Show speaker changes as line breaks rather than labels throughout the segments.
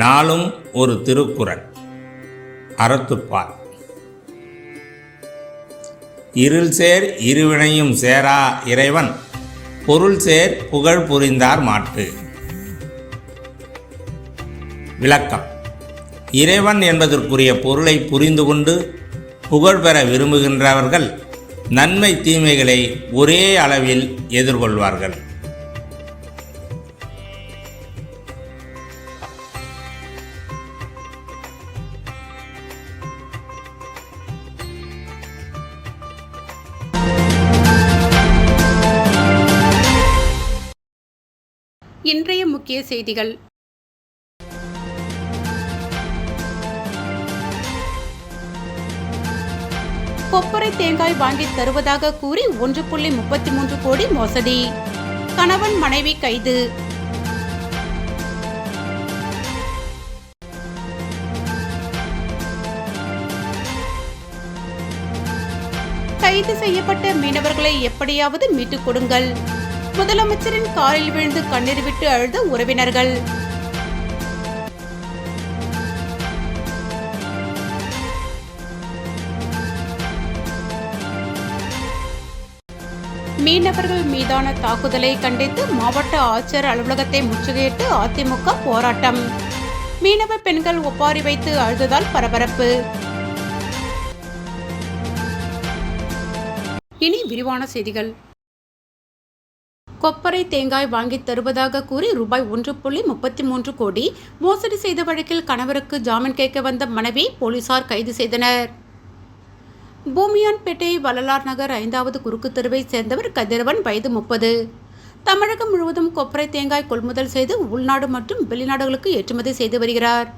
நாளும் ஒரு திருக்குறள் அறத்துப்பால் இருள் சேர் இருவினையும் சேரா இறைவன் பொருள் சேர் புகழ் புரிந்தார் மாட்டு விளக்கம் இறைவன் என்பதற்குரிய பொருளை புரிந்து கொண்டு புகழ் பெற விரும்புகின்றவர்கள் நன்மை தீமைகளை ஒரே அளவில் எதிர்கொள்வார்கள்
முக்கிய செய்திகள் கொப்பரை தேங்காய் வாங்கி தருவதாக கூறி ஒன்று புள்ளி முப்பத்தி மூன்று கோடி மோசடி கணவன் மனைவி கைது கைது செய்யப்பட்ட மீனவர்களை எப்படியாவது மீட்டுக் கொடுங்கள் முதலமைச்சரின் காலில் விழுந்து கண்ணீர் விட்டு அழுத உறவினர்கள் மீனவர்கள் மீதான தாக்குதலை கண்டித்து மாவட்ட ஆட்சியர் அலுவலகத்தை முற்றுகையிட்டு அதிமுக போராட்டம் மீனவ பெண்கள் ஒப்பாரி வைத்து அழுததால் பரபரப்பு இனி விரிவான செய்திகள் கொப்பரை தேங்காய் வாங்கி தருவதாக கூறி ரூபாய் ஒன்று புள்ளி முப்பத்தி மூன்று கோடி மோசடி செய்த வழக்கில் கணவருக்கு ஜாமீன் கேட்க வந்த மனைவி போலீசார் கைது செய்தனர் பூமியான்பேட்டை வள்ளலார் நகர் ஐந்தாவது குறுக்கு தெருவைச் சேர்ந்தவர் கதிரவன் வயது முப்பது தமிழகம் முழுவதும் கொப்பரை தேங்காய் கொள்முதல் செய்து உள்நாடு மற்றும் வெளிநாடுகளுக்கு ஏற்றுமதி செய்து வருகிறார்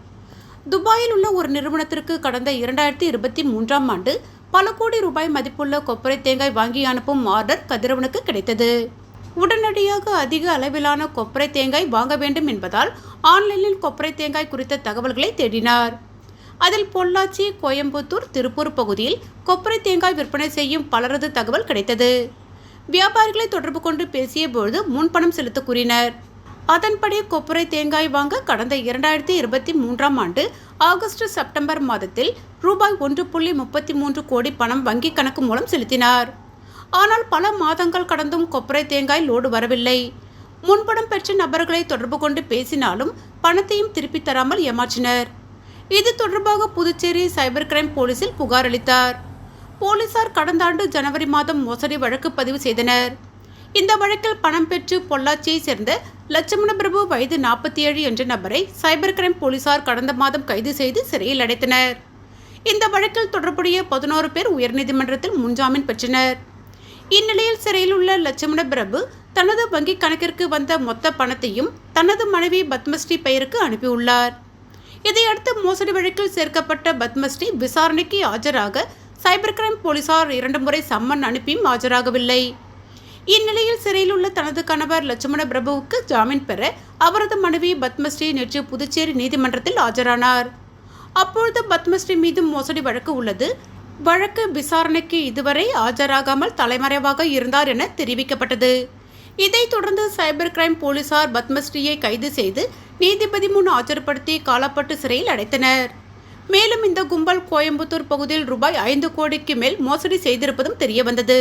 துபாயில் உள்ள ஒரு நிறுவனத்திற்கு கடந்த இரண்டாயிரத்தி இருபத்தி மூன்றாம் ஆண்டு பல கோடி ரூபாய் மதிப்புள்ள கொப்பரை தேங்காய் வாங்கி அனுப்பும் ஆர்டர் கதிரவனுக்கு கிடைத்தது உடனடியாக அதிக அளவிலான கொப்பரை தேங்காய் வாங்க வேண்டும் என்பதால் ஆன்லைனில் கொப்பரை தேங்காய் குறித்த தகவல்களை தேடினார் அதில் பொள்ளாச்சி கோயம்புத்தூர் திருப்பூர் பகுதியில் கொப்பரை தேங்காய் விற்பனை செய்யும் பலரது தகவல் கிடைத்தது வியாபாரிகளை தொடர்பு கொண்டு பேசிய பொழுது முன்பணம் செலுத்த கூறினர் அதன்படி கொப்பரை தேங்காய் வாங்க கடந்த இரண்டாயிரத்தி இருபத்தி மூன்றாம் ஆண்டு ஆகஸ்ட் செப்டம்பர் மாதத்தில் ரூபாய் ஒன்று புள்ளி முப்பத்தி மூன்று கோடி பணம் வங்கிக் கணக்கு மூலம் செலுத்தினார் ஆனால் பல மாதங்கள் கடந்தும் கொப்பரை தேங்காய் லோடு வரவில்லை முன்பணம் பெற்ற நபர்களை தொடர்பு கொண்டு பேசினாலும் பணத்தையும் திருப்பி தராமல் ஏமாற்றினர் இது தொடர்பாக புதுச்சேரி சைபர் கிரைம் போலீசில் புகார் அளித்தார் போலீசார் கடந்த ஆண்டு ஜனவரி மாதம் மோசடி வழக்கு பதிவு செய்தனர் இந்த வழக்கில் பணம் பெற்று பொள்ளாச்சியை சேர்ந்த லட்சுமண பிரபு வயது நாற்பத்தி ஏழு என்ற நபரை சைபர் கிரைம் போலீசார் கடந்த மாதம் கைது செய்து சிறையில் அடைத்தனர் இந்த வழக்கில் தொடர்புடைய பதினோரு பேர் உயர்நீதிமன்றத்தில் முன்ஜாமீன் பெற்றனர் இந்நிலையில் சிறையில் உள்ள லட்சுமண பிரபு தனது வங்கி கணக்கிற்கு வந்த மொத்த பணத்தையும் தனது மனைவி பத்மஸ்ரீ பெயருக்கு அனுப்பியுள்ளார் இதையடுத்து மோசடி வழக்கில் சேர்க்கப்பட்ட பத்மஸ்ரீ விசாரணைக்கு ஆஜராக சைபர் கிரைம் போலீசார் இரண்டு முறை சம்மன் அனுப்பியும் ஆஜராகவில்லை இந்நிலையில் சிறையில் உள்ள தனது கணவர் லட்சுமண பிரபுவுக்கு ஜாமீன் பெற அவரது மனைவி பத்மஸ்ரீ நேற்று புதுச்சேரி நீதிமன்றத்தில் ஆஜரானார் அப்பொழுது பத்மஸ்ரீ மீது மோசடி வழக்கு உள்ளது வழக்கு விசாரணைக்கு இதுவரை ஆஜராகாமல் தலைமறைவாக இருந்தார் என தெரிவிக்கப்பட்டது இதைத் தொடர்ந்து சைபர் கிரைம் போலீசார் பத்மஸ்ரீயை கைது செய்து நீதிபதி முன் ஆஜர்படுத்தி காலப்பட்டு சிறையில் அடைத்தனர் மேலும் இந்த கும்பல் கோயம்புத்தூர் பகுதியில் ரூபாய் ஐந்து கோடிக்கு மேல் மோசடி செய்திருப்பதும் தெரியவந்தது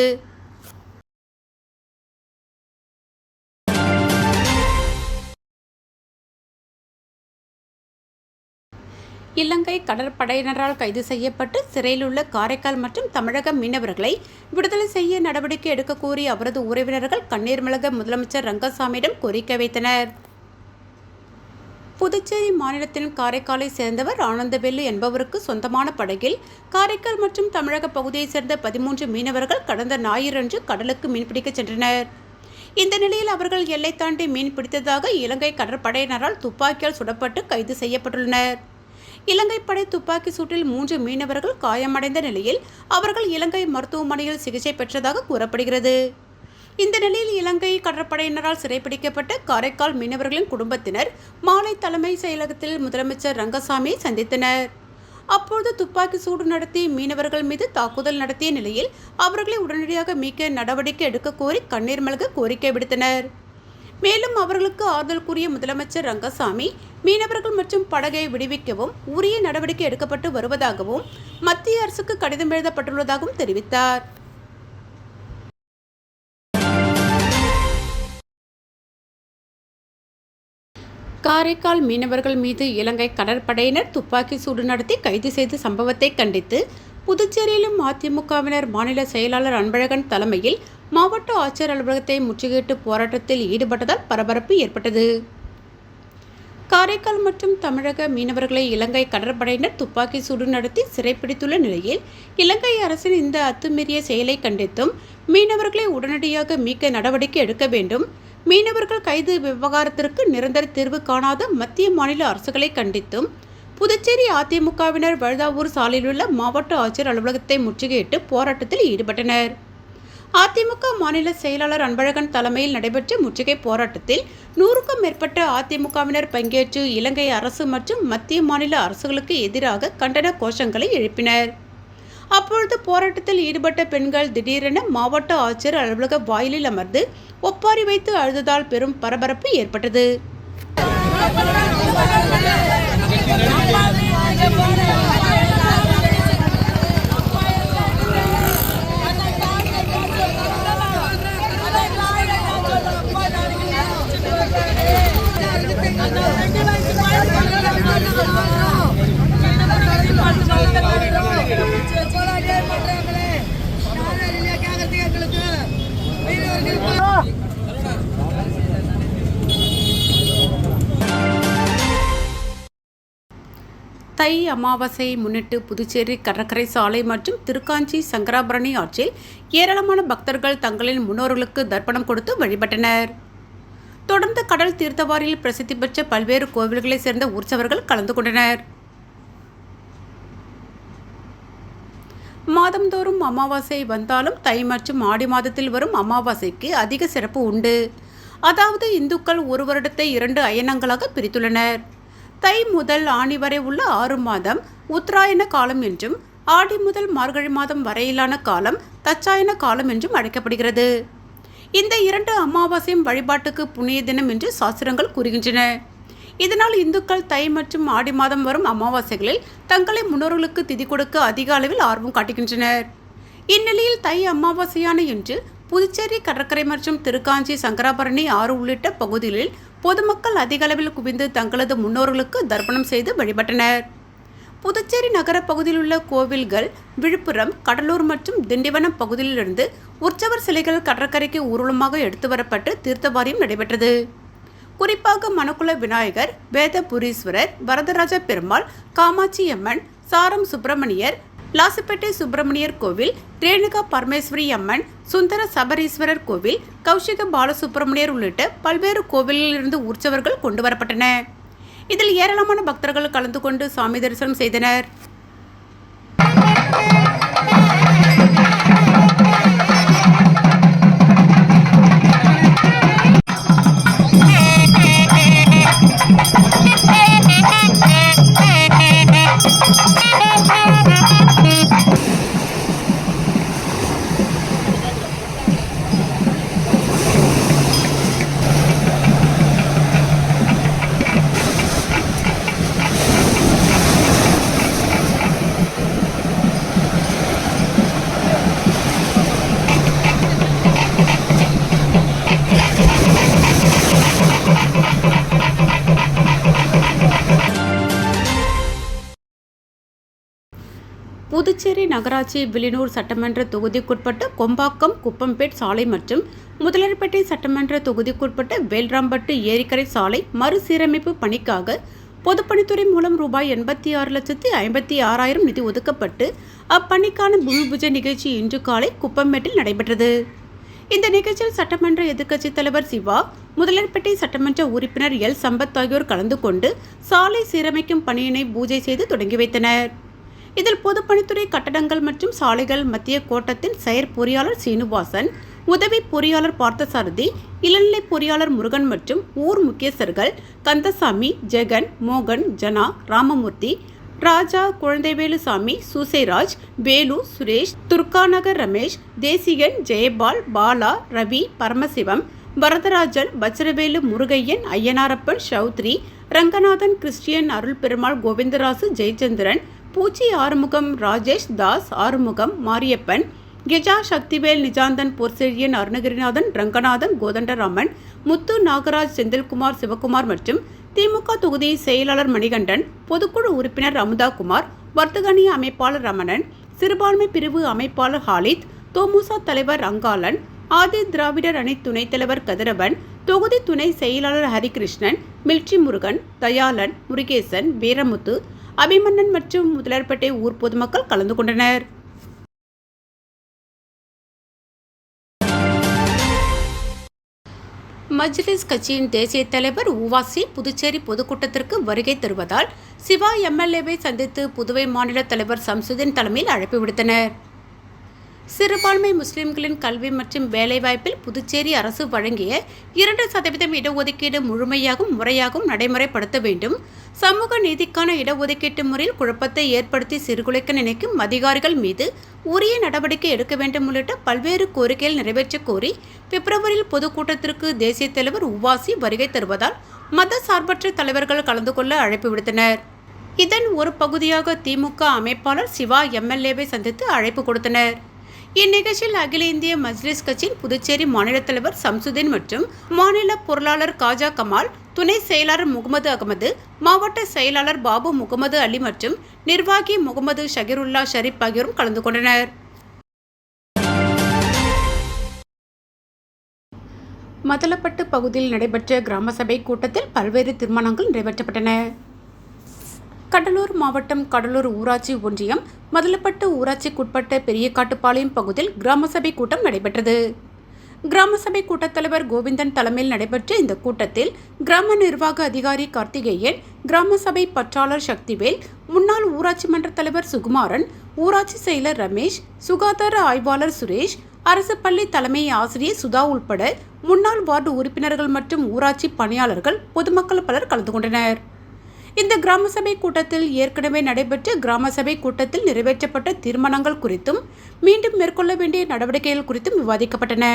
இலங்கை கடற்படையினரால் கைது செய்யப்பட்டு சிறையில் உள்ள காரைக்கால் மற்றும் தமிழக மீனவர்களை விடுதலை செய்ய நடவடிக்கை எடுக்க கோரி அவரது உறவினர்கள் கண்ணீர் மிளக முதலமைச்சர் ரங்கசாமியிடம் கோரிக்கை வைத்தனர் புதுச்சேரி மாநிலத்தின் காரைக்காலை சேர்ந்தவர் ஆனந்தவெல்லு என்பவருக்கு சொந்தமான படகில் காரைக்கால் மற்றும் தமிழக பகுதியைச் சேர்ந்த பதிமூன்று மீனவர்கள் கடந்த ஞாயிறன்று கடலுக்கு மீன்பிடிக்கச் சென்றனர் இந்த நிலையில் அவர்கள் எல்லை தாண்டி மீன் பிடித்ததாக இலங்கை கடற்படையினரால் துப்பாக்கியால் சுடப்பட்டு கைது செய்யப்பட்டுள்ளனர் இலங்கை படை துப்பாக்கி சூட்டில் மூன்று மீனவர்கள் காயமடைந்த நிலையில் அவர்கள் இலங்கை மருத்துவமனையில் சிகிச்சை பெற்றதாக கூறப்படுகிறது இந்த நிலையில் இலங்கை கடற்படையினரால் சிறைப்பிடிக்கப்பட்ட காரைக்கால் மீனவர்களின் குடும்பத்தினர் மாலை தலைமை செயலகத்தில் முதலமைச்சர் ரங்கசாமியை சந்தித்தனர் அப்போது துப்பாக்கி சூடு நடத்தி மீனவர்கள் மீது தாக்குதல் நடத்திய நிலையில் அவர்களை உடனடியாக மீட்க நடவடிக்கை எடுக்க கோரி கண்ணீர் மல்க கோரிக்கை விடுத்தனர் மேலும் அவர்களுக்கு ஆறுதல் கூறிய முதலமைச்சர் ரங்கசாமி மீனவர்கள் மற்றும் படகை விடுவிக்கவும் உரிய நடவடிக்கை எடுக்கப்பட்டு வருவதாகவும் மத்திய அரசுக்கு கடிதம் எழுதப்பட்டுள்ளதாகவும் தெரிவித்தார் காரைக்கால் மீனவர்கள் மீது இலங்கை கடற்படையினர் துப்பாக்கி சூடு நடத்தி கைது செய்த சம்பவத்தை கண்டித்து புதுச்சேரியிலும் அதிமுகவினர் மாநில செயலாளர் அன்பழகன் தலைமையில் மாவட்ட ஆட்சியர் அலுவலகத்தை முற்றுகையிட்டு போராட்டத்தில் ஈடுபட்டதால் பரபரப்பு ஏற்பட்டது காரைக்கால் மற்றும் தமிழக மீனவர்களை இலங்கை கடற்படையினர் துப்பாக்கி சூடு நடத்தி சிறைப்பிடித்துள்ள நிலையில் இலங்கை அரசின் இந்த அத்துமீறிய செயலை கண்டித்தும் மீனவர்களை உடனடியாக மீட்க நடவடிக்கை எடுக்க வேண்டும் மீனவர்கள் கைது விவகாரத்திற்கு நிரந்தர தீர்வு காணாத மத்திய மாநில அரசுகளை கண்டித்தும் புதுச்சேரி அதிமுகவினர் வழுதாவூர் சாலையில் உள்ள மாவட்ட ஆட்சியர் அலுவலகத்தை முற்றுகையிட்டு போராட்டத்தில் ஈடுபட்டனர் அதிமுக மாநில செயலாளர் அன்பழகன் தலைமையில் நடைபெற்ற முற்றுகை போராட்டத்தில் நூறுக்கும் மேற்பட்ட அதிமுகவினர் பங்கேற்று இலங்கை அரசு மற்றும் மத்திய மாநில அரசுகளுக்கு எதிராக கண்டன கோஷங்களை எழுப்பினர் அப்பொழுது போராட்டத்தில் ஈடுபட்ட பெண்கள் திடீரென மாவட்ட ஆட்சியர் அலுவலக வாயிலில் அமர்ந்து ஒப்பாரி வைத்து அழுததால் பெரும் பரபரப்பு ஏற்பட்டது நடவடிக்கை தை அமாவாசையை முன்னிட்டு புதுச்சேரி கடற்கரை சாலை மற்றும் திருக்காஞ்சி சங்கராபரணி ஆற்றில் ஏராளமான பக்தர்கள் தங்களின் முன்னோர்களுக்கு தர்ப்பணம் கொடுத்து வழிபட்டனர் தொடர்ந்து கடல் தீர்த்தவாரியில் பிரசித்தி பெற்ற பல்வேறு கோவில்களைச் சேர்ந்த உற்சவர்கள் கலந்து கொண்டனர் மாதந்தோறும் அமாவாசை வந்தாலும் தை மற்றும் ஆடி மாதத்தில் வரும் அமாவாசைக்கு அதிக சிறப்பு உண்டு அதாவது இந்துக்கள் ஒரு வருடத்தை இரண்டு அயனங்களாக பிரித்துள்ளனர் தை முதல் ஆணி வரை உள்ள ஆறு மாதம் உத்தராயண காலம் என்றும் ஆடி முதல் மார்கழி மாதம் வரையிலான காலம் தச்சாயன காலம் என்றும் அழைக்கப்படுகிறது இந்த இரண்டு அமாவாசையும் வழிபாட்டுக்கு புனித தினம் என்று சாஸ்திரங்கள் கூறுகின்றன இதனால் இந்துக்கள் தை மற்றும் ஆடி மாதம் வரும் அமாவாசைகளில் தங்களை முன்னோர்களுக்கு திதி கொடுக்க அதிக அளவில் ஆர்வம் காட்டுகின்றனர் இந்நிலையில் தை அமாவாசையான இன்று புதுச்சேரி கடற்கரை மற்றும் திருக்காஞ்சி சங்கராபரணி ஆறு உள்ளிட்ட பகுதிகளில் பொதுமக்கள் அதிக அளவில் குவிந்து தங்களது முன்னோர்களுக்கு தர்ப்பணம் செய்து வழிபட்டனர் புதுச்சேரி நகர பகுதியில் உள்ள கோவில்கள் விழுப்புரம் கடலூர் மற்றும் திண்டிவனம் பகுதியிலிருந்து உற்சவர் சிலைகள் கடற்கரைக்கு ஊர்வலமாக எடுத்து வரப்பட்டு தீர்த்தவாரியம் நடைபெற்றது குறிப்பாக மணக்குல விநாயகர் வேதபுரீஸ்வரர் வரதராஜ பெருமாள் காமாட்சி அம்மன் சாரம் சுப்பிரமணியர் லாசப்பேட்டை சுப்பிரமணியர் கோவில் ரேணுகா பரமேஸ்வரி அம்மன் சுந்தர சபரீஸ்வரர் கோவில் கௌஷிக பாலசுப்பிரமணியர் உள்ளிட்ட பல்வேறு கோவிலிலிருந்து உற்சவர்கள் கொண்டு வரப்பட்டன இதில் ஏராளமான பக்தர்கள் கலந்து கொண்டு சாமி தரிசனம் செய்தனர் புதுச்சேரி நகராட்சி வில்லியனூர் சட்டமன்ற தொகுதிக்குட்பட்ட கொம்பாக்கம் குப்பம்பேட் சாலை மற்றும் முதலர்பேட்டை சட்டமன்ற தொகுதிக்குட்பட்ட வேல்ராம்பட்டு ஏரிக்கரை சாலை மறுசீரமைப்பு பணிக்காக பொதுப்பணித்துறை மூலம் ரூபாய் எண்பத்தி ஆறு லட்சத்தி ஐம்பத்தி ஆறாயிரம் நிதி ஒதுக்கப்பட்டு அப்பணிக்கான பூமி பூஜை நிகழ்ச்சி இன்று காலை குப்பம்பேட்டில் நடைபெற்றது இந்த நிகழ்ச்சியில் சட்டமன்ற எதிர்க்கட்சித் தலைவர் சிவா முதலர்பேட்டை சட்டமன்ற உறுப்பினர் எல் சம்பத் ஆகியோர் கலந்து கொண்டு சாலை சீரமைக்கும் பணியினை பூஜை செய்து தொடங்கி வைத்தனர் இதில் பொதுப்பணித்துறை கட்டடங்கள் மற்றும் சாலைகள் மத்திய கோட்டத்தின் செயற் பொறியாளர் சீனிவாசன் உதவி பொறியாளர் பார்த்தசாரதி இளநிலை பொறியாளர் முருகன் மற்றும் ஊர் முக்கியஸ்தர்கள் கந்தசாமி ஜெகன் மோகன் ஜனா ராமமூர்த்தி ராஜா குழந்தைவேலுசாமி சுசைராஜ் வேலு சுரேஷ் துர்காநகர் ரமேஷ் தேசிகன் ஜெயபால் பாலா ரவி பரமசிவம் வரதராஜன் வச்சரவேலு முருகையன் ஐயனாரப்பன் சௌத்ரி ரங்கநாதன் கிறிஸ்டியன் அருள் பெருமாள் கோவிந்தராசு ஜெயச்சந்திரன் பூச்சி ஆறுமுகம் ராஜேஷ் தாஸ் ஆறுமுகம் மாரியப்பன் கிஜா சக்திவேல் நிஜாந்தன் பொற்செழியன் அருணகிரிநாதன் ரங்கநாதன் கோதண்டராமன் முத்து நாகராஜ் செந்தில்குமார் சிவகுமார் மற்றும் திமுக தொகுதி செயலாளர் மணிகண்டன் பொதுக்குழு உறுப்பினர் அமுதாகுமார் வர்த்தகணி அமைப்பாளர் ரமணன் சிறுபான்மை பிரிவு அமைப்பாளர் ஹாலித் தோமுச தலைவர் அங்காளன் ஆதி திராவிடர் அணி துணைத் தலைவர் கதிரவன் தொகுதி துணை செயலாளர் ஹரிகிருஷ்ணன் மில்ட்ரி முருகன் தயாளன் முருகேசன் வீரமுத்து அபிமன்னன் மற்றும் முதலியார்பேட்டை ஊர் பொதுமக்கள் கலந்து கொண்டனர் மஜ்லிஸ் கட்சியின் தேசிய தலைவர் உவாசி புதுச்சேரி பொதுக்கூட்டத்திற்கு வருகை தருவதால் சிவா எம்எல்ஏவை சந்தித்து புதுவை மாநில தலைவர் சம்சுதீன் தலைமையில் அழைப்பு விடுத்தனர் சிறுபான்மை முஸ்லிம்களின் கல்வி மற்றும் வேலைவாய்ப்பில் புதுச்சேரி அரசு வழங்கிய இரண்டு சதவீதம் இடஒதுக்கீடு முழுமையாகவும் முறையாகவும் நடைமுறைப்படுத்த வேண்டும் சமூக நீதிக்கான இடஒதுக்கீட்டு முறையில் குழப்பத்தை ஏற்படுத்தி சீர்குலைக்க நினைக்கும் அதிகாரிகள் மீது உரிய நடவடிக்கை எடுக்க வேண்டும் உள்ளிட்ட பல்வேறு கோரிக்கைகள் நிறைவேற்ற கோரி பிப்ரவரியில் பொதுக்கூட்டத்திற்கு தேசிய தலைவர் உவாசி வருகை தருவதால் மத சார்பற்ற தலைவர்கள் கலந்து கொள்ள அழைப்பு விடுத்தனர் இதன் ஒரு பகுதியாக திமுக அமைப்பாளர் சிவா எம்எல்ஏவை சந்தித்து அழைப்பு கொடுத்தனர் இந்நிகழ்ச்சியில் அகில இந்திய மஜ்லிஸ் கட்சியின் புதுச்சேரி மாநில தலைவர் சம்சுதீன் மற்றும் மாநில பொருளாளர் காஜா கமால் துணை செயலாளர் முகமது அகமது மாவட்ட செயலாளர் பாபு முகமது அலி மற்றும் நிர்வாகி முகமது ஷகிருல்லா ஷரீப் ஆகியோரும் கலந்து கொண்டனர் மதலப்பட்டு பகுதியில் நடைபெற்ற கிராம சபை கூட்டத்தில் பல்வேறு தீர்மானங்கள் நிறைவேற்றப்பட்டன கடலூர் மாவட்டம் கடலூர் ஊராட்சி ஒன்றியம் மதலப்பட்டு ஊராட்சிக்குட்பட்ட பெரியக்காட்டுப்பாளையம் பகுதியில் கிராம சபை கூட்டம் நடைபெற்றது கிராம சபை கூட்டத்தலைவர் கோவிந்தன் தலைமையில் நடைபெற்ற இந்த கூட்டத்தில் கிராம நிர்வாக அதிகாரி கார்த்திகேயன் கிராம சபை பற்றாளர் சக்திவேல் முன்னாள் ஊராட்சி மன்ற தலைவர் சுகுமாரன் ஊராட்சி செயலர் ரமேஷ் சுகாதார ஆய்வாளர் சுரேஷ் அரசு பள்ளி தலைமை ஆசிரியர் சுதா உள்பட முன்னாள் வார்டு உறுப்பினர்கள் மற்றும் ஊராட்சி பணியாளர்கள் பொதுமக்கள் பலர் கலந்து கொண்டனர் இந்த கிராம சபை கூட்டத்தில் ஏற்கனவே நடைபெற்ற கிராம சபை கூட்டத்தில் நிறைவேற்றப்பட்ட தீர்மானங்கள் குறித்தும் மீண்டும் மேற்கொள்ள வேண்டிய நடவடிக்கைகள் குறித்தும் விவாதிக்கப்பட்டன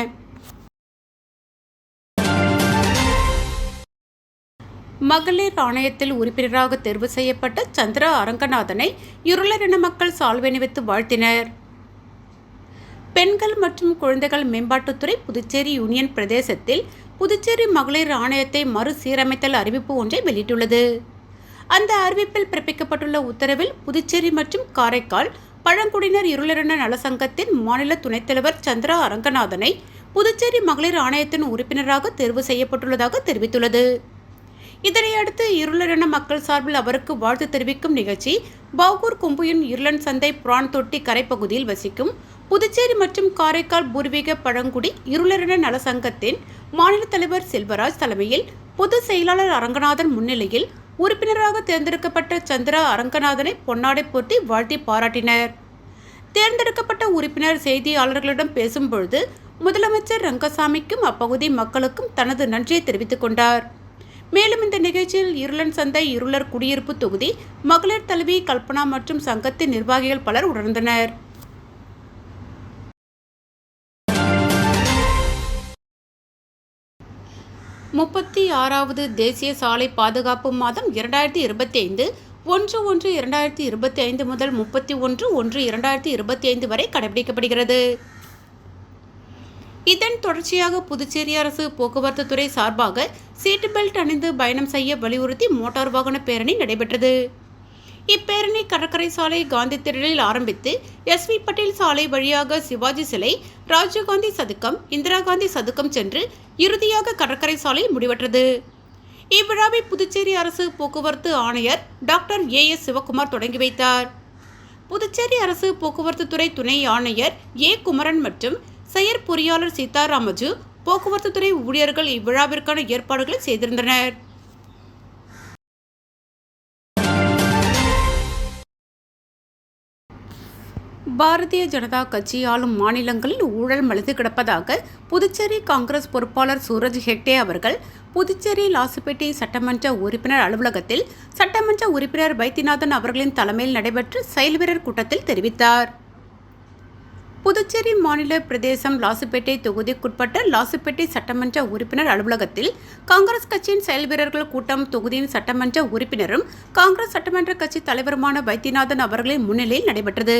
மகளிர் ஆணையத்தில் உறுப்பினராக தேர்வு செய்யப்பட்ட சந்திரா அரங்கநாதனை இருளரின மக்கள் சால்வணிவித்து வாழ்த்தினர் பெண்கள் மற்றும் குழந்தைகள் மேம்பாட்டுத்துறை புதுச்சேரி யூனியன் பிரதேசத்தில் புதுச்சேரி மகளிர் ஆணையத்தை மறுசீரமைத்தல் அறிவிப்பு ஒன்றை வெளியிட்டுள்ளது அந்த அறிவிப்பில் பிறப்பிக்கப்பட்டுள்ள உத்தரவில் புதுச்சேரி மற்றும் காரைக்கால் பழங்குடியினர் இருளரண நலசங்கத்தின் மாநில துணைத் தலைவர் சந்திரா அரங்கநாதனை புதுச்சேரி மகளிர் ஆணையத்தின் உறுப்பினராக தேர்வு செய்யப்பட்டுள்ளதாக தெரிவித்துள்ளது இதனையடுத்து இருளரண மக்கள் சார்பில் அவருக்கு வாழ்த்து தெரிவிக்கும் நிகழ்ச்சி பாகூர் கொம்புயின் இருளன் சந்தை பிரான் தொட்டி கரைப்பகுதியில் வசிக்கும் புதுச்சேரி மற்றும் காரைக்கால் பூர்வீக பழங்குடி இருளரண நலசங்கத்தின் மாநில தலைவர் செல்வராஜ் தலைமையில் பொதுச் செயலாளர் அரங்கநாதன் முன்னிலையில் உறுப்பினராக தேர்ந்தெடுக்கப்பட்ட சந்திரா அரங்கநாதனை பொன்னாடை போட்டி வாழ்த்தி பாராட்டினர் தேர்ந்தெடுக்கப்பட்ட உறுப்பினர் செய்தியாளர்களிடம் பேசும்பொழுது முதலமைச்சர் ரங்கசாமிக்கும் அப்பகுதி மக்களுக்கும் தனது நன்றியை தெரிவித்துக் கொண்டார் மேலும் இந்த நிகழ்ச்சியில் இருளன் சந்தை இருளர் குடியிருப்பு தொகுதி மகளிர் தலைவி கல்பனா மற்றும் சங்கத்தின் நிர்வாகிகள் பலர் உணர்ந்தனர் முப்பத்தி ஆறாவது தேசிய சாலை பாதுகாப்பு மாதம் இரண்டாயிரத்தி இருபத்தி ஐந்து ஒன்று ஒன்று இரண்டாயிரத்தி இருபத்தி ஐந்து முதல் முப்பத்தி ஒன்று ஒன்று இரண்டாயிரத்தி இருபத்தி ஐந்து வரை கடைபிடிக்கப்படுகிறது இதன் தொடர்ச்சியாக புதுச்சேரி அரசு போக்குவரத்து துறை சார்பாக சீட் பெல்ட் அணிந்து பயணம் செய்ய வலியுறுத்தி மோட்டார் வாகன பேரணி நடைபெற்றது இப்பேரணி கடற்கரை சாலை காந்தி திடலில் ஆரம்பித்து எஸ் வி பட்டேல் சாலை வழியாக சிவாஜி சிலை ராஜீவ்காந்தி சதுக்கம் இந்திரா காந்தி சதுக்கம் சென்று இறுதியாக கடற்கரை சாலை முடிவற்றது இவ்விழாவை புதுச்சேரி அரசு போக்குவரத்து ஆணையர் டாக்டர் ஏ எஸ் சிவகுமார் தொடங்கி வைத்தார் புதுச்சேரி அரசு போக்குவரத்து துறை துணை ஆணையர் ஏ குமரன் மற்றும் செயற் பொறியாளர் சீதாராமஜு போக்குவரத்து துறை ஊழியர்கள் இவ்விழாவிற்கான ஏற்பாடுகளை செய்திருந்தனர் பாரதிய ஜனதா கட்சி ஆளும் மாநிலங்களில் ஊழல் மலிந்து கிடப்பதாக புதுச்சேரி காங்கிரஸ் பொறுப்பாளர் சூரஜ் ஹெக்டே அவர்கள் புதுச்சேரி லாசுப்பேட்டை சட்டமன்ற உறுப்பினர் அலுவலகத்தில் சட்டமன்ற உறுப்பினர் வைத்தியநாதன் அவர்களின் தலைமையில் நடைபெற்ற செயல் வீரர் கூட்டத்தில் தெரிவித்தார் புதுச்சேரி மாநில பிரதேசம் லாசுப்பேட்டை தொகுதிக்குட்பட்ட லாசுப்பேட்டை சட்டமன்ற உறுப்பினர் அலுவலகத்தில் காங்கிரஸ் கட்சியின் செயல் வீரர்கள் கூட்டம் தொகுதியின் சட்டமன்ற உறுப்பினரும் காங்கிரஸ் சட்டமன்ற கட்சி தலைவருமான வைத்தியநாதன் அவர்களின் முன்னிலையில் நடைபெற்றது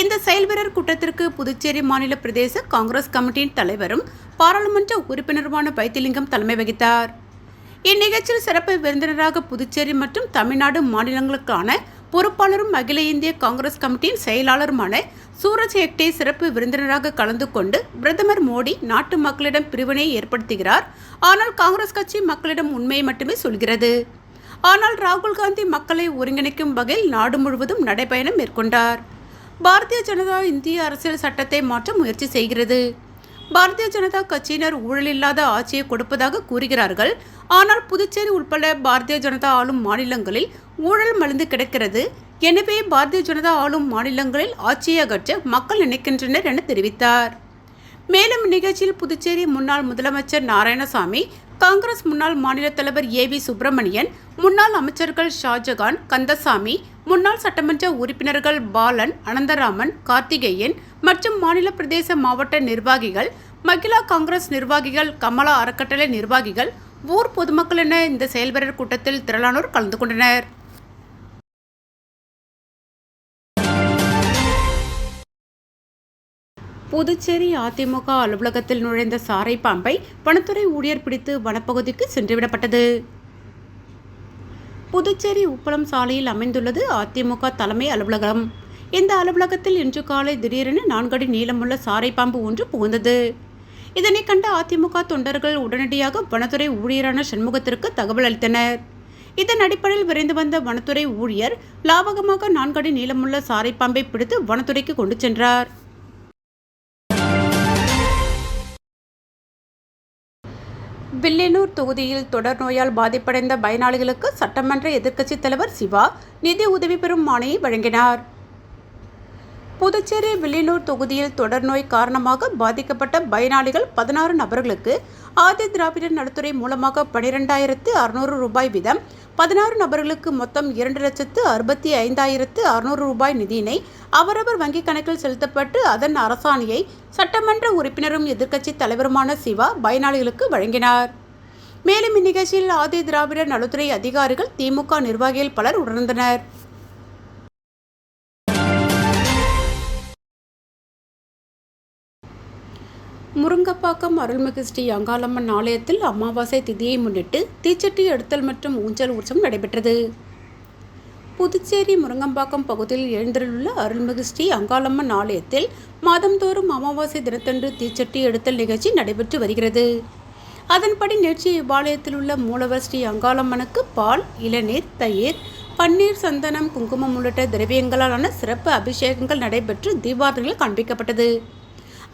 இந்த செயல்வீரர் கூட்டத்திற்கு புதுச்சேரி மாநில பிரதேச காங்கிரஸ் கமிட்டியின் தலைவரும் பாராளுமன்ற உறுப்பினருமான வைத்திலிங்கம் தலைமை வகித்தார் இந்நிகழ்ச்சியில் சிறப்பு விருந்தினராக புதுச்சேரி மற்றும் தமிழ்நாடு மாநிலங்களுக்கான பொறுப்பாளரும் அகில இந்திய காங்கிரஸ் கமிட்டியின் செயலாளருமான சூரஜ் ஹெக்டே சிறப்பு விருந்தினராக கலந்து கொண்டு பிரதமர் மோடி நாட்டு மக்களிடம் பிரிவினையை ஏற்படுத்துகிறார் ஆனால் காங்கிரஸ் கட்சி மக்களிடம் உண்மையை மட்டுமே சொல்கிறது ஆனால் ராகுல் காந்தி மக்களை ஒருங்கிணைக்கும் வகையில் நாடு முழுவதும் நடைபயணம் மேற்கொண்டார் பாரதிய ஜனதா இந்திய அரசியல் சட்டத்தை மாற்ற முயற்சி செய்கிறது பாரதிய ஜனதா கட்சியினர் ஊழலில்லாத ஆட்சியை கொடுப்பதாக கூறுகிறார்கள் ஆனால் புதுச்சேரி உட்பட பாரதிய ஜனதா ஆளும் மாநிலங்களில் ஊழல் மலிந்து கிடக்கிறது எனவே பாரதிய ஜனதா ஆளும் மாநிலங்களில் ஆட்சியை அகற்ற மக்கள் நினைக்கின்றனர் என தெரிவித்தார் மேலும் நிகழ்ச்சியில் புதுச்சேரி முன்னாள் முதலமைச்சர் நாராயணசாமி காங்கிரஸ் முன்னாள் மாநில தலைவர் ஏ வி சுப்பிரமணியன் முன்னாள் அமைச்சர்கள் ஷாஜகான் கந்தசாமி முன்னாள் சட்டமன்ற உறுப்பினர்கள் பாலன் அனந்தராமன் கார்த்திகேயன் மற்றும் மாநில பிரதேச மாவட்ட நிர்வாகிகள் மகிழா காங்கிரஸ் நிர்வாகிகள் கமலா அறக்கட்டளை நிர்வாகிகள் ஊர் பொதுமக்கள் என இந்த செயல்பரர் கூட்டத்தில் திரளானோர் கலந்து கொண்டனர் புதுச்சேரி அதிமுக அலுவலகத்தில் நுழைந்த சாரை பாம்பை வனத்துறை ஊழியர் பிடித்து வனப்பகுதிக்கு சென்றுவிடப்பட்டது புதுச்சேரி உப்பளம் சாலையில் அமைந்துள்ளது அதிமுக தலைமை அலுவலகம் இந்த அலுவலகத்தில் இன்று காலை திடீரென நான்கடி நீளமுள்ள சாரை பாம்பு ஒன்று புகுந்தது இதனை கண்ட அதிமுக தொண்டர்கள் உடனடியாக வனத்துறை ஊழியரான சண்முகத்திற்கு தகவல் அளித்தனர் இதன் அடிப்படையில் விரைந்து வந்த வனத்துறை ஊழியர் லாபகமாக நான்கடி நீளமுள்ள சாரை பாம்பை பிடித்து வனத்துறைக்கு கொண்டு சென்றார் வில்லியனூர் தொகுதியில் தொடர் நோயால் பாதிப்படைந்த பயனாளிகளுக்கு சட்டமன்ற எதிர்க்கட்சித் தலைவர் சிவா நிதி உதவி பெறும் மானியை வழங்கினார் புதுச்சேரி வில்லியனூர் தொகுதியில் தொடர் நோய் காரணமாக பாதிக்கப்பட்ட பயனாளிகள் பதினாறு நபர்களுக்கு ஆதி திராவிடர் நலத்துறை மூலமாக பனிரெண்டாயிரத்து அறுநூறு ரூபாய் வீதம் பதினாறு நபர்களுக்கு மொத்தம் இரண்டு லட்சத்து அறுபத்தி ஐந்தாயிரத்து அறுநூறு ரூபாய் நிதியினை அவரவர் வங்கிக் கணக்கில் செலுத்தப்பட்டு அதன் அரசாணையை சட்டமன்ற உறுப்பினரும் எதிர்க்கட்சித் தலைவருமான சிவா பயனாளிகளுக்கு வழங்கினார் மேலும் இந்நிகழ்ச்சியில் ஆதி திராவிடர் நலத்துறை அதிகாரிகள் திமுக நிர்வாகிகள் பலர் உணர்ந்தனர் முருங்கப்பாக்கம் அருள்மிகு ஸ்ரீ அங்காளம்மன் ஆலயத்தில் அமாவாசை திதியை முன்னிட்டு தீச்சட்டி எடுத்தல் மற்றும் ஊஞ்சல் உற்சவம் நடைபெற்றது புதுச்சேரி முருங்கம்பாக்கம் பகுதியில் எழுந்திருள்ள அருள்மிகு ஸ்ரீ அங்காளம்மன் ஆலயத்தில் மாதந்தோறும் அமாவாசை தினத்தன்று தீச்சட்டி எடுத்தல் நிகழ்ச்சி நடைபெற்று வருகிறது அதன்படி நேற்று இவ்வாலயத்தில் உள்ள மூலவர் ஸ்ரீ அங்காளம்மனுக்கு பால் இளநீர் தயிர் பன்னீர் சந்தனம் குங்குமம் உள்ளிட்ட திரவியங்களாலான சிறப்பு அபிஷேகங்கள் நடைபெற்று தீபாவளிகள் காண்பிக்கப்பட்டது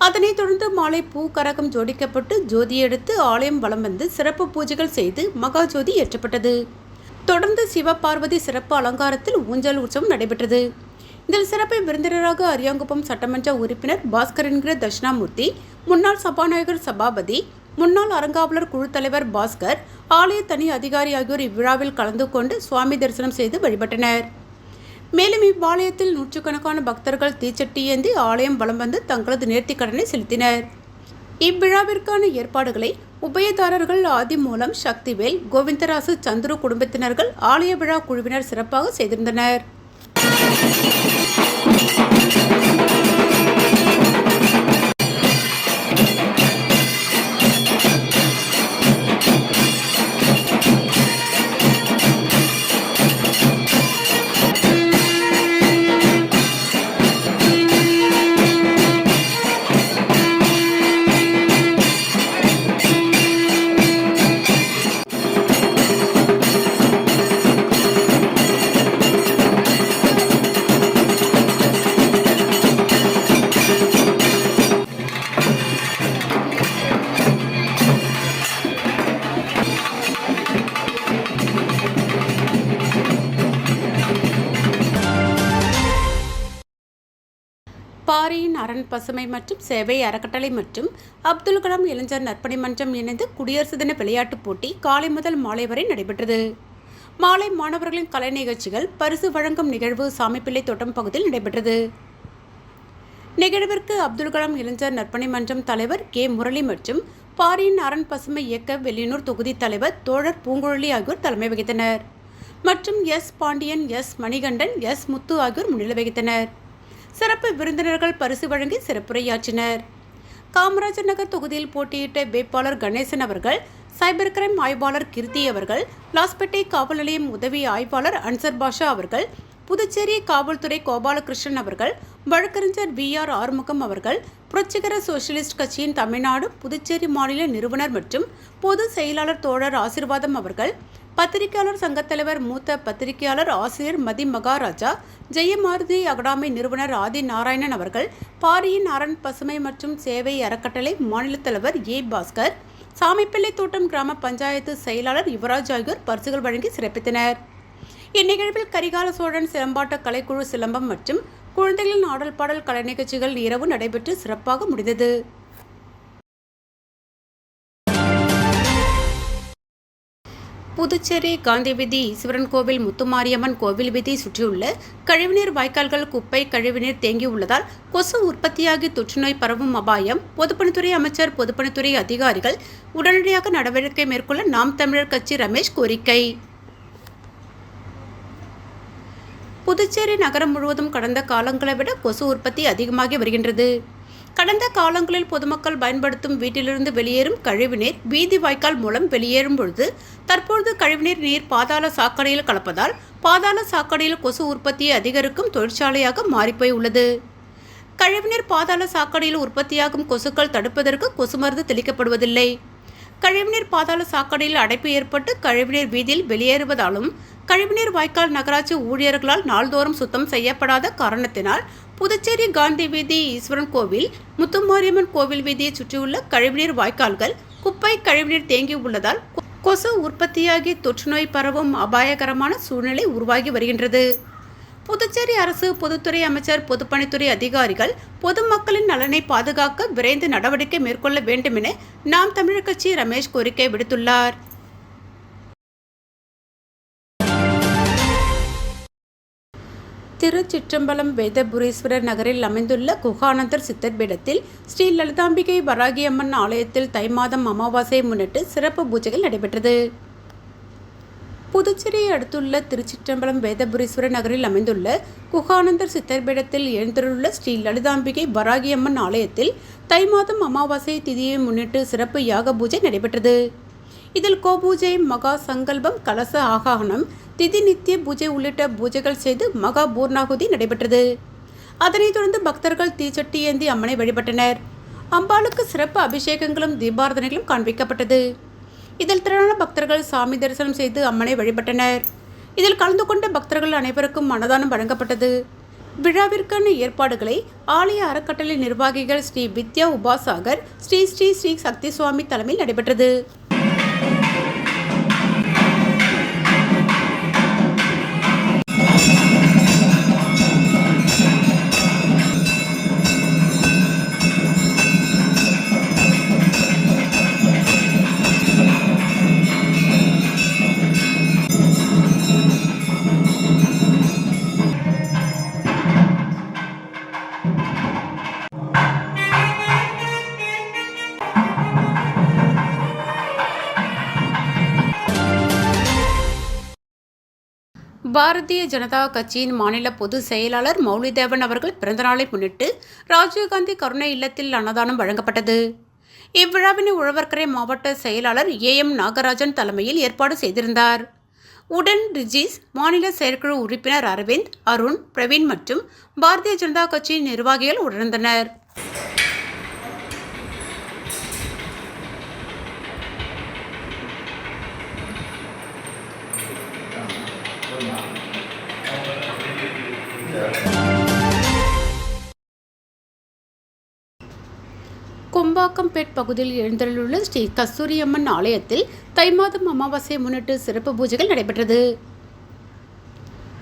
அதனைத் தொடர்ந்து மாலை பூ கரகம் ஜோடிக்கப்பட்டு ஜோதி எடுத்து ஆலயம் வலம் வந்து சிறப்பு பூஜைகள் செய்து மகா ஜோதி ஏற்றப்பட்டது தொடர்ந்து சிவபார்வதி சிறப்பு அலங்காரத்தில் ஊஞ்சல் உற்சவம் நடைபெற்றது இதில் சிறப்பை விருந்தினராக அரியாங்குப்பம் சட்டமன்ற உறுப்பினர் பாஸ்கர் என்கிற தட்சிணாமூர்த்தி முன்னாள் சபாநாயகர் சபாபதி முன்னாள் அரங்காவலர் குழு தலைவர் பாஸ்கர் ஆலய தனி அதிகாரி ஆகியோர் இவ்விழாவில் கலந்து கொண்டு சுவாமி தரிசனம் செய்து வழிபட்டனர் மேலும் இவ்வாலயத்தில் நூற்றுக்கணக்கான பக்தர்கள் தீச்சட்டி ஏந்தி ஆலயம் வலம் வந்து தங்களது நேர்த்திக்கடனை செலுத்தினர் இவ்விழாவிற்கான ஏற்பாடுகளை உபயதாரர்கள் ஆதி மூலம் சக்திவேல் கோவிந்தராசு சந்துரு குடும்பத்தினர்கள் ஆலய விழா குழுவினர் சிறப்பாக செய்திருந்தனர் கல்யாண் பசுமை மற்றும் சேவை அறக்கட்டளை மற்றும் அப்துல் கலாம் இளைஞர் நற்பணி மன்றம் இணைந்து குடியரசு தின விளையாட்டுப் போட்டி காலை முதல் மாலை வரை நடைபெற்றது மாலை மாணவர்களின் கலை நிகழ்ச்சிகள் பரிசு வழங்கும் நிகழ்வு சாமிப்பிள்ளை தோட்டம் பகுதியில் நடைபெற்றது நிகழ்விற்கு அப்துல் கலாம் இளைஞர் நற்பணி மன்றம் தலைவர் கே முரளி மற்றும் பாரியின் அரண் பசுமை இயக்க வெளியூர் தொகுதி தலைவர் தோழர் பூங்குழலி ஆகியோர் தலைமை வகித்தனர் மற்றும் S Pandian S Manikandan S Muthu ஆகியோர் முன்னிலை வகித்தனர் சிறப்பு விருந்தினர்கள் பரிசு வழங்கி சிறப்புரையாற்றினர் காமராஜர் நகர் தொகுதியில் போட்டியிட்ட வேட்பாளர் கணேசன் அவர்கள் சைபர் கிரைம் ஆய்வாளர் கிருத்தி அவர்கள் லாஸ்பேட்டை காவல் நிலையம் உதவி ஆய்வாளர் அன்சர் பாஷா அவர்கள் புதுச்சேரி காவல்துறை கோபாலகிருஷ்ணன் அவர்கள் வழக்கறிஞர் வி ஆர் ஆறுமுகம் அவர்கள் புரட்சிகர சோசியலிஸ்ட் கட்சியின் தமிழ்நாடு புதுச்சேரி மாநில நிறுவனர் மற்றும் பொது செயலாளர் தோழர் ஆசிர்வாதம் அவர்கள் பத்திரிகையாளர் சங்கத் தலைவர் மூத்த பத்திரிகையாளர் ஆசிரியர் மதி மகாராஜா ஜெயமாருதி அகடாமை நிறுவனர் ஆதி நாராயணன் அவர்கள் பாரியின் அரண் பசுமை மற்றும் சேவை அறக்கட்டளை மாநில தலைவர் ஏ பாஸ்கர் சாமிப்பிள்ளை தோட்டம் கிராம பஞ்சாயத்து செயலாளர் யுவராஜ் ஆகியோர் பரிசுகள் வழங்கி சிறப்பித்தனர் இந்நிகழ்வில் கரிகால சோழன் சிலம்பாட்ட கலைக்குழு சிலம்பம் மற்றும் குழந்தைகளின் ஆடல் பாடல் கலை நிகழ்ச்சிகள் இரவு நடைபெற்று சிறப்பாக முடிந்தது புதுச்சேரி காந்தி வீதி ஈஸ்வரன் கோவில் முத்துமாரியம்மன் கோவில் வீதி சுற்றியுள்ள கழிவுநீர் வாய்க்கால்கள் குப்பை கழிவுநீர் தேங்கியுள்ளதால் கொசு உற்பத்தியாகி தொற்றுநோய் பரவும் அபாயம் பொதுப்பணித்துறை அமைச்சர் பொதுப்பணித்துறை அதிகாரிகள் உடனடியாக நடவடிக்கை மேற்கொள்ள நாம் தமிழர் கட்சி ரமேஷ் கோரிக்கை புதுச்சேரி நகரம் முழுவதும் கடந்த காலங்களை விட கொசு உற்பத்தி அதிகமாகி வருகின்றது கடந்த காலங்களில் பொதுமக்கள் பயன்படுத்தும் வீட்டிலிருந்து வெளியேறும் கழிவுநீர் வீதி வாய்க்கால் மூலம் வெளியேறும் பொழுது தற்பொழுது கழிவுநீர் நீர் பாதாள சாக்கடையில் கலப்பதால் பாதாள சாக்கடையில் கொசு உற்பத்தியை அதிகரிக்கும் தொழிற்சாலையாக மாறிப்போய் உள்ளது கழிவுநீர் பாதாள சாக்கடையில் உற்பத்தியாகும் கொசுக்கள் தடுப்பதற்கு கொசு மருந்து தெளிக்கப்படுவதில்லை கழிவுநீர் பாதாள சாக்கடையில் அடைப்பு ஏற்பட்டு கழிவுநீர் வீதியில் வெளியேறுவதாலும் கழிவுநீர் வாய்க்கால் நகராட்சி ஊழியர்களால் நாள்தோறும் சுத்தம் செய்யப்படாத காரணத்தினால் புதுச்சேரி காந்தி வீதி ஈஸ்வரன் கோவில் முத்துமாரியம்மன் கோவில் வீதியை சுற்றியுள்ள கழிவுநீர் வாய்க்கால்கள் குப்பை கழிவுநீர் தேங்கி உள்ளதால் கொசு உற்பத்தியாகி தொற்றுநோய் பரவும் அபாயகரமான சூழ்நிலை உருவாகி வருகின்றது புதுச்சேரி அரசு பொதுத்துறை அமைச்சர் பொதுப்பணித்துறை அதிகாரிகள் பொதுமக்களின் நலனை பாதுகாக்க விரைந்து நடவடிக்கை மேற்கொள்ள வேண்டும் என நாம் தமிழர் கட்சி ரமேஷ் கோரிக்கை விடுத்துள்ளார் திருச்சிற்றம்பலம் வேதபுரீஸ்வரர் நகரில் அமைந்துள்ள குகானந்தர் சித்தர் பீடத்தில் ஸ்ரீ லலிதாம்பிகை வராகியம்மன் ஆலயத்தில் தை மாதம் அமாவாசையை முன்னிட்டு சிறப்பு பூஜைகள் நடைபெற்றது புதுச்சேரியை அடுத்துள்ள திருச்சிற்றம்பலம் வேதபுரீஸ்வரர் நகரில் அமைந்துள்ள குகானந்தர் சித்தர் பீடத்தில் எழுந்துள்ள ஸ்ரீ லலிதாம்பிகை வராகியம்மன் ஆலயத்தில் தை மாதம் அமாவாசை திதியை முன்னிட்டு சிறப்பு யாக பூஜை நடைபெற்றது இதில் கோபூஜை மகா சங்கல்பம் கலச ஆகாகனம் திதி நித்திய பூஜை உள்ளிட்ட பூஜைகள் செய்து மகா பூர்ணாகுதி நடைபெற்றது அதனைத் தொடர்ந்து பக்தர்கள் தீச்சட்டி ஏந்தி அம்மனை வழிபட்டனர் அம்பாளுக்கு சிறப்பு அபிஷேகங்களும் தீபாரதனைகளும் காண்பிக்கப்பட்டது இதில் திரளான பக்தர்கள் சாமி தரிசனம் செய்து அம்மனை வழிபட்டனர் இதில் கலந்து கொண்ட பக்தர்கள் அனைவருக்கும் மனதானம் வழங்கப்பட்டது விழாவிற்கான ஏற்பாடுகளை ஆலய அறக்கட்டளை நிர்வாகிகள் ஸ்ரீ வித்யா உபாசாகர் ஸ்ரீ ஸ்ரீ ஸ்ரீ சக்தி சுவாமி தலைமையில் நடைபெற்றது பாரதிய ஜனதா கட்சியின் மாநில பொதுச் செயலாளர் மௌலிதேவன் அவர்கள் பிறந்தநாளை முன்னிட்டு ராஜீவ்காந்தி கருணை இல்லத்தில் அன்னதானம் வழங்கப்பட்டது இவ்விழாவினை உழவர்கரை மாவட்ட செயலாளர் ஏ எம் நாகராஜன் தலைமையில் ஏற்பாடு செய்திருந்தார் உடன் ரிஜிஸ் மாநில செயற்குழு உறுப்பினர் அரவிந்த் அருண் பிரவீன் மற்றும் பாரதிய ஜனதா கட்சியின் நிர்வாகிகள் உணர்ந்தனர் கொம்பாக்கம்பேட் பகுதியில் எழுந்தருளுள்ள ஸ்ரீ கஸ்தூரியம்மன் ஆலயத்தில் தை மாதம் அமாவாசையை முன்னிட்டு சிறப்பு பூஜைகள் நடைபெற்றது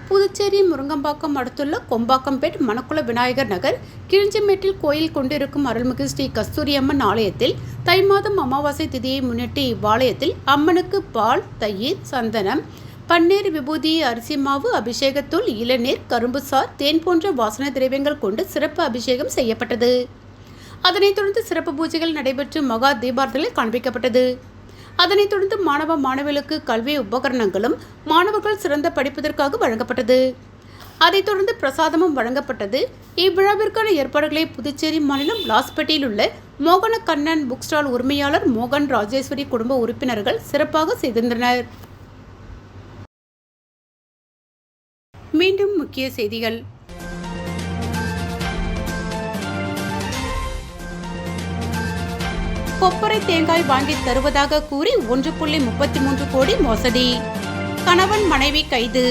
புதுச்சேரி முருங்கம்பாக்கம் அடுத்துள்ள கொம்பாக்கம்பேட் மணக்குள விநாயகர் நகர் கிழிஞ்சிமேட்டில் கோயில் கொண்டிருக்கும் அருள்மிகு ஸ்ரீ கஸ்தூரியம்மன் ஆலயத்தில் தை மாதம் அமாவாசை திதியை முன்னிட்டு இவ்வாலயத்தில் அம்மனுக்கு பால் தயிர் சந்தனம் பன்னீர் விபூதி அரிசி மாவு அபிஷேகத்தூள் இளநீர் கரும்புசார் தேன் போன்ற வாசனை திரவியங்கள் கொண்டு சிறப்பு அபிஷேகம் செய்யப்பட்டது அதனைத் தொடர்ந்து சிறப்பு பூஜைகள் நடைபெற்று மகா தீபார்த்தனை காண்பிக்கப்பட்டது அதனைத் தொடர்ந்து மாணவ மாணவிகளுக்கு கல்வி உபகரணங்களும் மாணவர்கள் சிறந்த படிப்பதற்காக வழங்கப்பட்டது அதைத் தொடர்ந்து பிரசாதமும் வழங்கப்பட்டது இவ்விழாவிற்கான ஏற்பாடுகளை புதுச்சேரி மாநிலம் லாஸ்பேட்டையில் உள்ள மோகன கண்ணன் புக் ஸ்டால் உரிமையாளர் மோகன் ராஜேஸ்வரி குடும்ப உறுப்பினர்கள் சிறப்பாக செய்திருந்தனர் மீண்டும் முக்கிய செய்திகள் கொப்பரை தேங்காய் வாங்கி தருவதாக கூறி ஒன்று புள்ளி முப்பத்தி மூன்று கோடி மோசடி கணவன் மனைவி கைது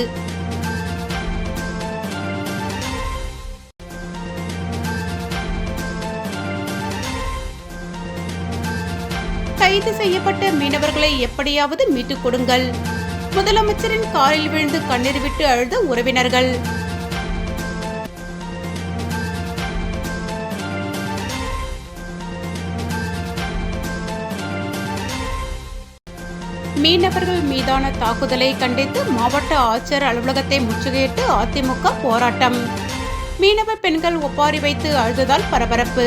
கைது செய்யப்பட்ட மீனவர்களை எப்படியாவது மீட்டுக் கொடுங்கள் முதலமைச்சரின் காரில் விழுந்து கண்ணீர் விட்டு அழுத உறவினர்கள் மீனவர்கள் மீதான தாக்குதலை கண்டித்து மாவட்ட ஆட்சியர் அலுவலகத்தை முற்றுகையிட்டு அதிமுக போராட்டம் மீனவ பெண்கள் ஒப்பாரி வைத்து அழுததால் பரபரப்பு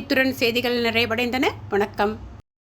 இத்துடன் செய்திகள் நிறைவடைந்தன வணக்கம்